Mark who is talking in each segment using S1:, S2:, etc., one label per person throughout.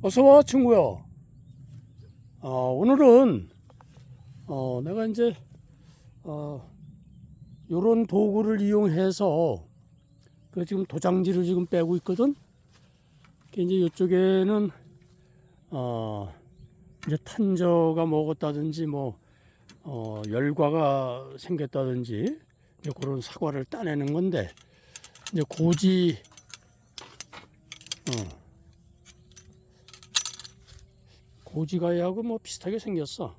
S1: 어서와 친구야. 어, 오늘은 어, 내가 이제 어, 요런 도구를 이용해서 그 지금 도장지를 지금 빼고 있거든. 그 이제 이쪽에는 어, 이제 탄저가 먹었다든지 뭐 어, 열과가 생겼다든지 이제 그런 사과를 따내는 건데 이제 고지 어, 고지가이하고 뭐 비슷하게 생겼어.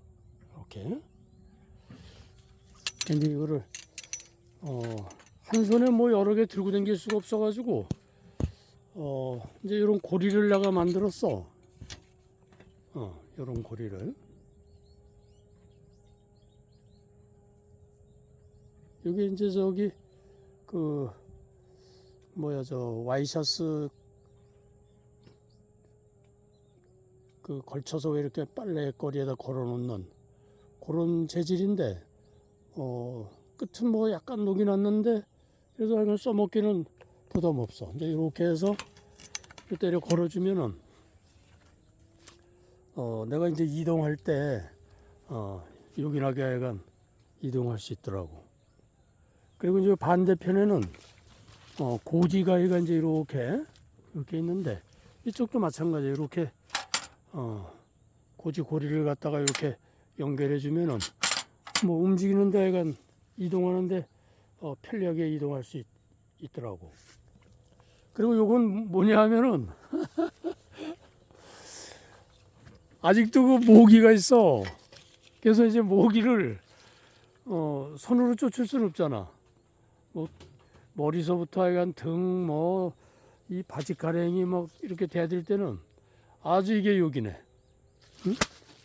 S1: 이렇게. 근데 이거를 어, 한 손에 뭐 여러 개 들고 다닐 수가 없어가지고 어, 이제 이런 고리를 내가 만들었어. 어, 이런 고리를. 여기 이제 저기 그 뭐야 저 와이셔츠 그 걸쳐서 왜 이렇게 빨래거리에다 걸어놓는 그런 재질인데 어 끝은 뭐 약간 녹이 났는데 그래도 하여간 써먹기는 부담 없어. 이제 이렇게 해서 때려 걸어주면은 어 내가 이제 이동할 때어 요긴하게 하여간 이동할 수 있더라고. 그리고 이제 반대편에는 어 고지가위가 이제 이렇게 이렇게 있는데 이쪽도 마찬가지 이렇게 어, 고지 고리를 갖다가 이렇게 연결해 주면은 뭐 움직이는데 약간 이동하는데 어, 편리하게 이동할 수 있, 있더라고. 그리고 요건 뭐냐 하면은 아직도 그 모기가 있어. 그래서 이제 모기를 어, 손으로 쫓을 수는 없잖아. 뭐 머리서부터 하여간 등 뭐 이 바지 가랭이 막 이렇게 대들 때는 아주 이게 여기네. 응?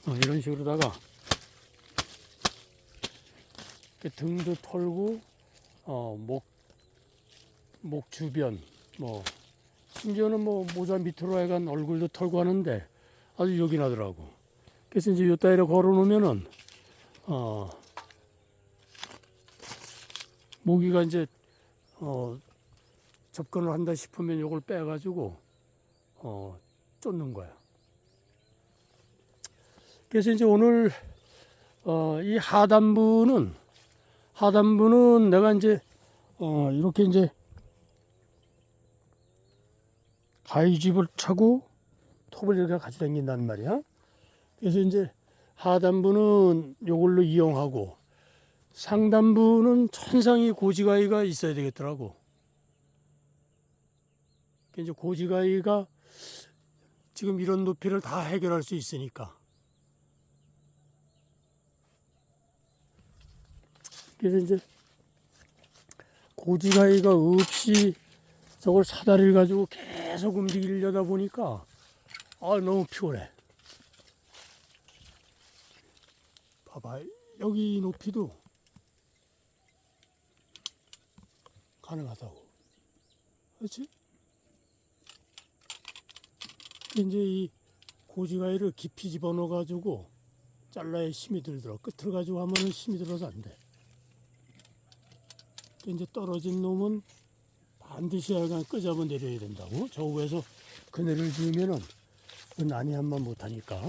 S1: 어, 이런 식으로다가 그 등도 털고 어, 목, 목 주변 뭐 심지어는 뭐 모자 밑으로 해간 얼굴도 털고 하는데 아주 요긴하더라고. 그래서 이제 요 따위로 걸어 놓으면은 어, 모기가 이제 어, 접근을 한다 싶으면 요걸 빼가지고 어, 쫓는 거야. 그래서 이제 오늘 어, 이 하단부는 하단부는 내가 이제 어, 이렇게 이제 가위집을 차고 톱을 이렇게 같이 당긴단 말이야. 그래서 이제 하단부는 요걸로 이용하고 상단부는 천상이 고지가위가 있어야 되겠더라고. 그 이제 고지가위가 지금 이런 높이를 다 해결할 수 있으니까. 그래서 이제 고지가위가 없이 저걸 사다리를 가지고 계속 움직이려다 보니까 아 너무 피곤해. 봐봐 여기 이 높이도 가능하다고. 그렇지? 이제 이 고지가위를 깊이 집어넣어 가지고 잘라야 힘이 들더라. 끝을 가지고 하면은 힘이 들어서 안 돼. 이제 떨어진 놈은 반드시 하여간 끄잡아 내려야 된다고. 저 위에서 그네를 지으면은 그 난이 한번 못하니까.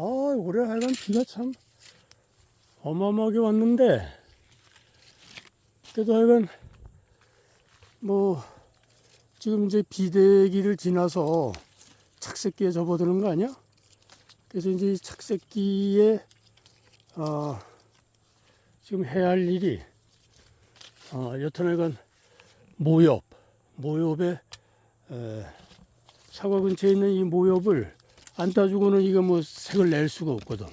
S1: 아, 올해 하여간 비가 참 어마어마하게 왔는데, 그래도 하여간, 뭐, 지금 이제 비대기를 지나서 착색기에 접어드는 거 아니야? 그래서 이제 이 착색기에, 어, 지금 해야 할 일이, 어, 여튼 하여간 모엽, 모엽에, 에, 사과 근처에 있는 이 모엽을 안 따주고는 이거 뭐 색을 낼 수가 없거든.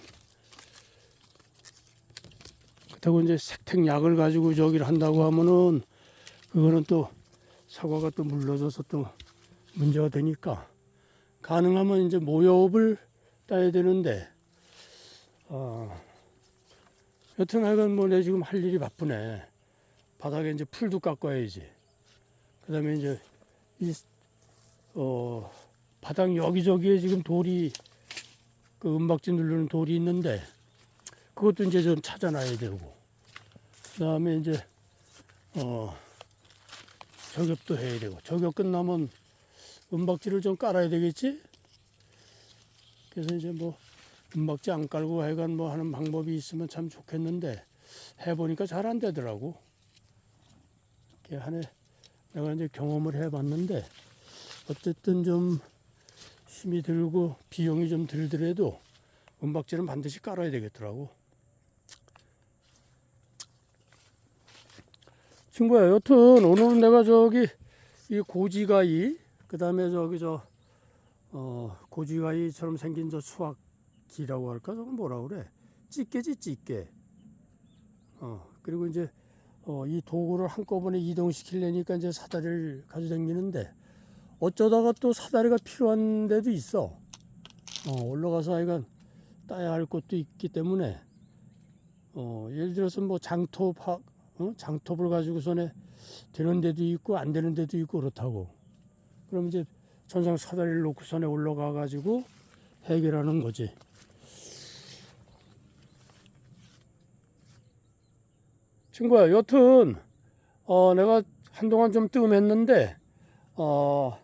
S1: 그렇다고 이제 색택약을 가지고 저기를 한다고 하면은 그거는 또 사과가 또 물러져서 또 문제가 되니까 가능하면 이제 모엽을 따야 되는데 어, 여튼 하여간 뭐 내 지금 할 일이 바쁘네. 바닥에 이제 풀도 깎아야지. 그 다음에 이제 이, 어, 바닥 여기저기에 지금 돌이, 그 은박지 누르는 돌이 있는데, 그것도 이제 좀 찾아놔야 되고. 그 다음에 이제, 어, 저격도 해야 되고. 저격 끝나면 은박지를 좀 깔아야 되겠지? 그래서 이제 뭐, 은박지 안 깔고 하여간 뭐 하는 방법이 있으면 참 좋겠는데, 해보니까 잘 안 되더라고. 이렇게 한해 내가 이제 경험을 해봤는데, 어쨌든 좀 힘이 들고 비용이 좀 들더라도 은박지는 반드시 깔아야 되겠더라고. 친구야, 여튼 오늘은 내가 저기 이 고지가이, 그 다음에 저기 저, 어, 고지가이처럼 생긴 저 수학기라고 할까? 저건 뭐라 그래? 찌개지, 찌개. 어, 그리고 이제 어, 이 도구를 한꺼번에 이동시키려니까 이제 사다리를 가지고 다니는데 어쩌다가 또 사다리가 필요한 데도 있어. 어, 올라가서 하여간 따야 할 것도 있기 때문에 어, 예를 들어서 뭐 장톱, 하, 어? 장톱을 가지고서는 되는 데도 있고 안 되는 데도 있고 그렇다고. 그럼 이제 전상 사다리를 놓고 선에 올라가 가지고 해결하는 거지. 친구야, 여튼 어, 내가 한동안 좀 뜸했는데 어,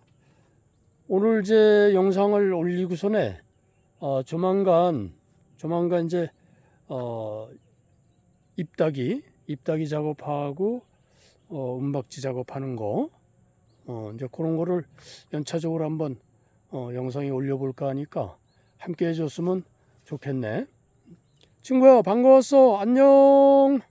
S1: 오늘 제 영상을 올리고서네 어, 조만간 조만간 이제 어, 입다기 입다기 작업하고 어, 은박지 작업하는 거 어, 이제 그런 거를 연차적으로 한번 어, 영상에 올려볼까 하니까 함께 해줬으면 좋겠네. 친구야 반가웠어 안녕.